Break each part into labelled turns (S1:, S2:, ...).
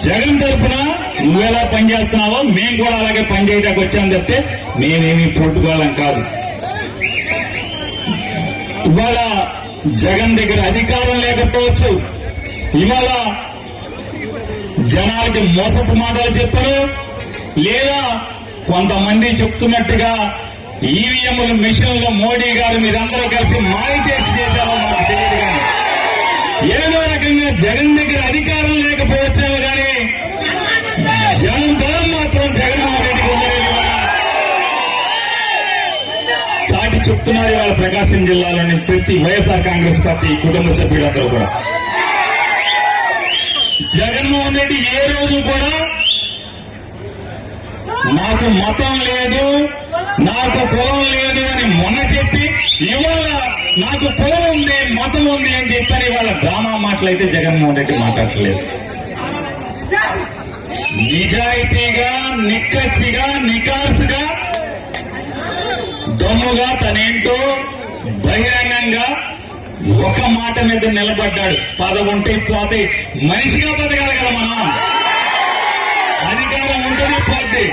S1: జగన్ తరపున నువ్వెలా పనిచేస్తున్నావో మేము కూడా అలాగే పనిచేయడానికి వచ్చాం చెప్తే మేమేమి పొట్టుకోవాలం కాదు. ఇవాళ జగన్ దగ్గర అధికారం లేకపోవచ్చు. ఇవాళ జనాలకి మోసపు మాటలు చెప్పరు. లేదా కొంతమంది చెప్తున్నట్టుగా ఈవీఎంల మిషన్లు మోడీ గారు మీరందరూ కలిసి మాయ చేసి చేశారో మాకు తెలియదు కానీ ఏదో రకంగా జగన్ దగ్గర అధికారం లేక చెప్తున్నారు ఇవాళ ప్రకాశం జిల్లాలోని ప్రతి వైఎస్ఆర్ కాంగ్రెస్ పార్టీ కుటుంబ సభ్యులందరూ కూడా. జగన్మోహన్ రెడ్డి ఏ రోజు కూడా నాకు మతం లేదు నాకు కులం లేదు అని మొన్న చెప్పి ఇవాళ నాకు కులం ఉంది మతం ఉంది అని చెప్పని ఇవాళ డ్రామా మాటలైతే జగన్మోహన్ రెడ్డి మాట్లాడలేదు. నిజాయితీగా నిక్కచ్చిగా నికార్సుగా దమ్ముగా తనేంటో బహిరంగంగా ఒక మాట మీద నిలబడ్డాడు. పదవుంటే పోతే మనిషిగా బతకాలి కదా మనం. అధికారం ఉంటేనే పోద్ది.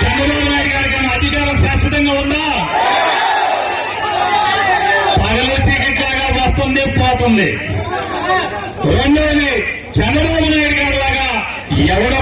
S1: చంద్రబాబు నాయుడు గారి కానీ అధికారం శాశ్వతంగా ఉందా? పగలు చీకట్లాగా వస్తుంది పోతుంది. రెండోది చంద్రబాబు నాయుడు గారి లాగా ఎవడో